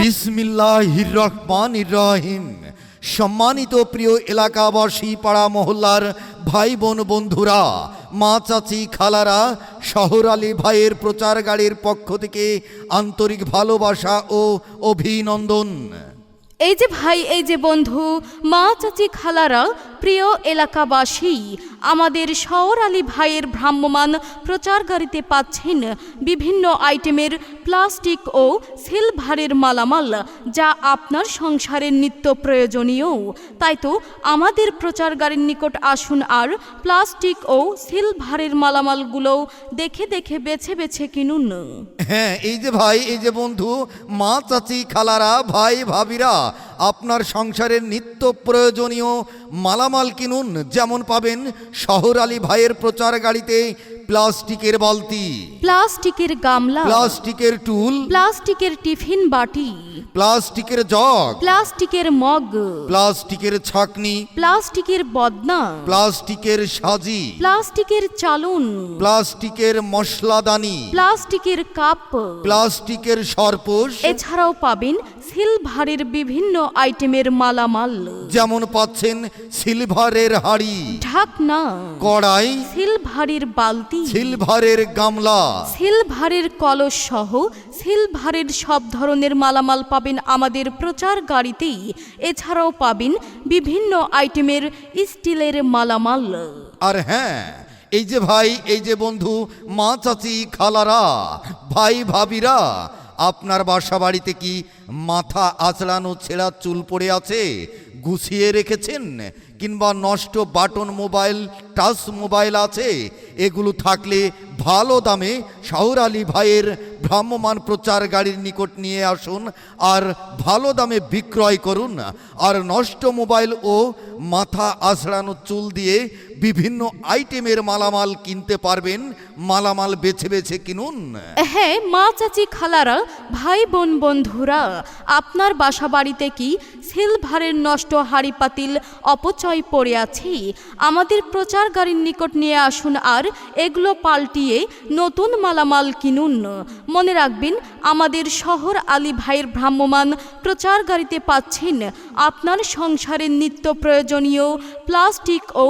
বিসমিল্লাহির রহমান রহিম। সম্মানিত প্রিয় এলাকাবাসী, পাড়া মহল্লার ভাই বোন বন্ধুরা, মা চাচি খালারা, শহর আলী ভাইয়ের প্রচার গাড়ির পক্ষ থেকে আন্তরিক ভালোবাসা ও অভিনন্দন। এই যে ভাই, এই যে বন্ধু, মা চাচি খালারা, প্রিয় এলাকাবাসী আমাদের শহর আলী ভাইয়ের ভ্রাম্যমান প্রচার গাড়িতে পাচ্ছেন বিভিন্ন আইটেমের প্লাস্টিক ও সিলভারের মালামাল, যা আপনার সংসারের নিত্য প্রয়োজনীয়। তাই তো আমাদের প্রচার গাড়ির নিকট আসুন আর প্লাস্টিক ও সিলভারের মালামালগুলো দেখে দেখে বেছে বেছে কিনুন। হ্যাঁ এই যে ভাই, এই যে বন্ধু, মা, চাচি, খালারা, ভাই, ভাবিরা আপনার সংসারের নিত্য প্রয়োজনীয় মালামাল কিনুন যেমন পাবেন শহর আলী ভাইয়ের প্রচার গাড়িতে প্লাস্টিকের বালতি। প্লাস্টিকের গামলা। প্লাস্টিকের টুল। প্লাস্টিকের টিফিন বাটি। প্লাস্টিকের জগ। প্লাস্টিকের মগ। প্লাস্টিকের ছাকনি। প্লাস্টিকের বদনা। প্লাস্টিকের সাজি। প্লাস্টিকের চালুন। প্লাস্টিকের মশলাদানি। প্লাস্টিকের কাপ। প্লাস্টিকের সরপোষ এছাড়াও পাবেন সিলভারের বিভিন্ন আইটেমের মালামাল। যেমন পাচ্ছেন সিলভারের হাড়ি। ঢাকনা। কড়াই। সিলভারের বালতি। সিলভারের গামলা। সিলভারের কলস সহ সিলভারের সব ধরনের মালামাল পাবেন আমাদের প্রচার গাড়িতেই। এছাড়াও পাবেন বিভিন্ন আইটেমের স্টিলের মালামাল। আর হ্যাঁ এই যে ভাই এই যে বন্ধু মা চাচি খালারা ভাই ভাবিরা আপনার বাসা বাড়িতে কি মাথা আঁচড়ানো ছেঁড়া চুল পড়ে আছে গুছিয়ে রেখেছেন? কিংবা নষ্ট বাটন মোবাইল টাচ মোবাইল আছে এগুলো থাকলে ভালো দামে শাহুর আলী ভাইয়ের ভ্রাম্যমান প্রচার গাড়ির নিকট নিয়ে আসুন আর ভালো দামে বিক্রয় করুন। আর নষ্ট মোবাইল ও মাথা আছড়ানো চুল দিয়ে বিভিন্ন আইটেমের মালামাল কিনতে পারবেন। মালামাল বেছে বেছে কিনুন। হ্যাঁ মা চাচি খালারা, ভাই বোন বন্ধুরা, আপনার বাসা বাড়িতে কি সিলভারের নষ্ট হাড়ি পাতিল অপচয় পড়ে আছে? আমাদের প্রচার গাড়ির নিকট নিয়ে আসুন আর এগুলো পাল্টিয়ে নতুন মালামাল কিনুন। মনে রাখবেন, আমাদের শহর আলী ভাইয়ের ভ্রাম্যমান প্রচার গাড়িতে পাচ্ছেন। আপনার সংসারের নিত্য প্রয়োজনীয় প্লাস্টিক ও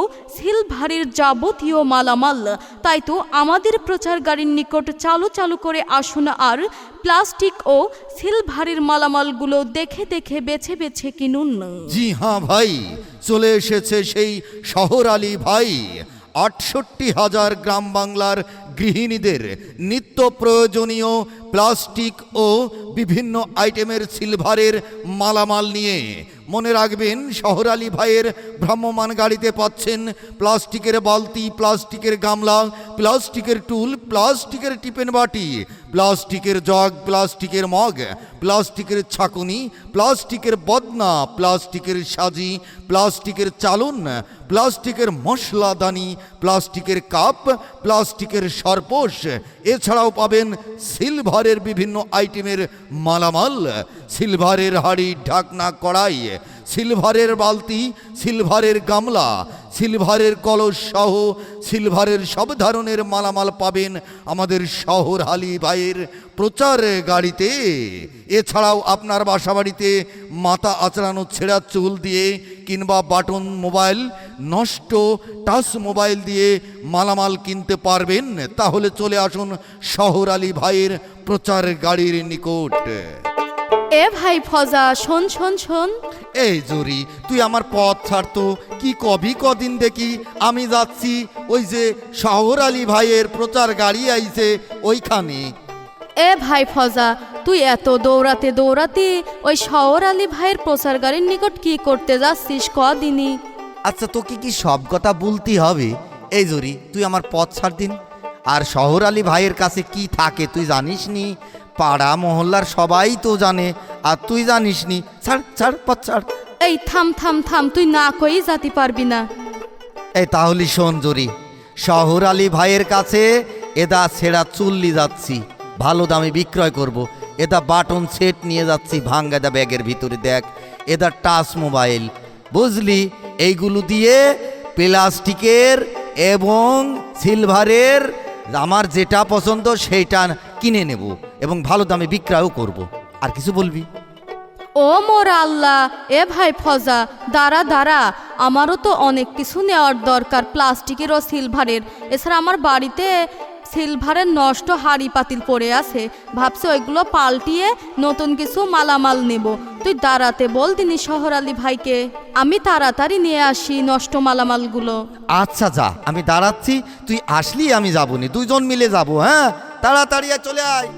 সিলভারের যাবতীয় মালামাল। তাই তো আমাদের প্রচার গাড়ির নিকট চালু চালু করে আসুন আর প্লাস্টিক ও সিলভারের মালামালগুলো দেখে দেখে বেছে বেছে কিনুন। জি হ্যাঁ ভাই, চলে এসেছে সেই শহর আলী ভাই। আটষট্টি হাজার গ্রাম বাংলার গৃহিণীদের নিত্য প্রয়োজনীয় প্লাস্টিক ও বিভিন্ন আইটেমের সিলভারের মালামাল নিয়ে মনে রাখবেন, শহর আলী ভাইয়ের ভ্রাম্যমান গাড়িতে পাচ্ছেন প্লাস্টিকের বালতি, প্লাস্টিকের গামলা, প্লাস্টিকের টুল, প্লাস্টিকের টিফিন বাটি, প্লাস্টিকের জগ, প্লাস্টিকের মগ, প্লাস্টিকের ছাকুনি, প্লাস্টিকের বদনা, প্লাস্টিকের সাজি, প্লাস্টিকের চালুন, প্লাস্টিকের মশলাদানি প্লাস্টিকের কাপ, প্লাস্টিকের সরপোষ এছাড়াও পাবেন সিলভারের বিভিন্ন আইটেমের মালামাল, সিলভারের হাড়ি, ঢাকনা, কড়াই, সিলভারের বালতি, সিলভারের গামলা, সিলভারের কলস সহ সিলভারের সব ধরনের মালামাল পাবেন আমাদের শহর হালি ভাইয়ের প্রচার গাড়িতে। এছাড়াও আপনার বাসা বাড়িতে মাথা আচড়ানো ছেঁড়া চুল দিয়ে কিংবা বাটন মোবাইল নষ্ট টাচ মোবাইল দিয়ে মালামাল কিনতে পারবেন? তাহলে চলে আসুন শহর আলী ভাইয়ের প্রচার গাড়ির নিকট। এ ভাই ফজা শোন শোন শোন। এই জুরি তুই আমার পথ ছাড়তো কি কবি কদিন দেখি? আমি যাচ্ছি ওই যে শহর আলী ভাইয়ের প্রচার গাড়ি আইছে ওইখানে। এ ভাই ফজা তুই এত দৌড়াতে দৌড়াতে ওই শহর আলী ভাইয়ের প্রচার গাড়ির নিকট কি করতে যাচ্ছিস কদিনই? আচ্ছা তোকে কি সব কথা বলতে হবে? এই জুরি তুই আমার পথ ছাড় দিন। আর শহর আলী ভাইয়ের কাছে কি থাকে তুই জানিস নি? পাড়া মহল্লার সবাই তো জানে আর তুই জানিস নি। ছাড় ছাড় পথ ছাড়। এই থাম থাম থাম তুই না কই যাতে পারবি না। এই তাহলে শোন জরি শহর আলী ভাইয়ের কাছে এদা ছেঁড়া চুল্লি যাচ্ছি ভালো দামে বিক্রয় করব। এদা বাটন সেট নিয়ে যাচ্ছি ভাঙ্গাদা ব্যাগের ভিতরে দেখ এদা টাচ মোবাইল। বুঝলি? এইগুলো দিয়ে প্লাস্টিকের এবং সিলভারের আমার যেটা পছন্দ সেইটা কিনে নেব এবং ভালো দামে বিক্রয়ও করব। আর কিছু বলবি ও মোর আল্লাহ, এ ভাই ফজা, দাঁড়া দাঁড়া, আমারও তো অনেক কিছু নেওয়ার দরকার প্লাস্টিকের ও সিলভারের এছাড়া আমার বাড়িতে সিলভারের নষ্ট হাড়ি পাতিল পড়ে আছে। ভাবছে ওইগুলো পাল্টিয়ে নতুন কিছু মালামাল নেব। তুই দাঁড়াতে বল দিনি শহর আলী ভাইকে। আমি তাড়াতাড়ি নিয়ে আসি নষ্ট মালামালগুলো। আচ্ছা যা, আমি দাঁড়াচ্ছি, তুই আসলি, আমি যাবনি দুজন মিলে যাব হ্যাঁ? তাড়াতাড়ি চলে আয়।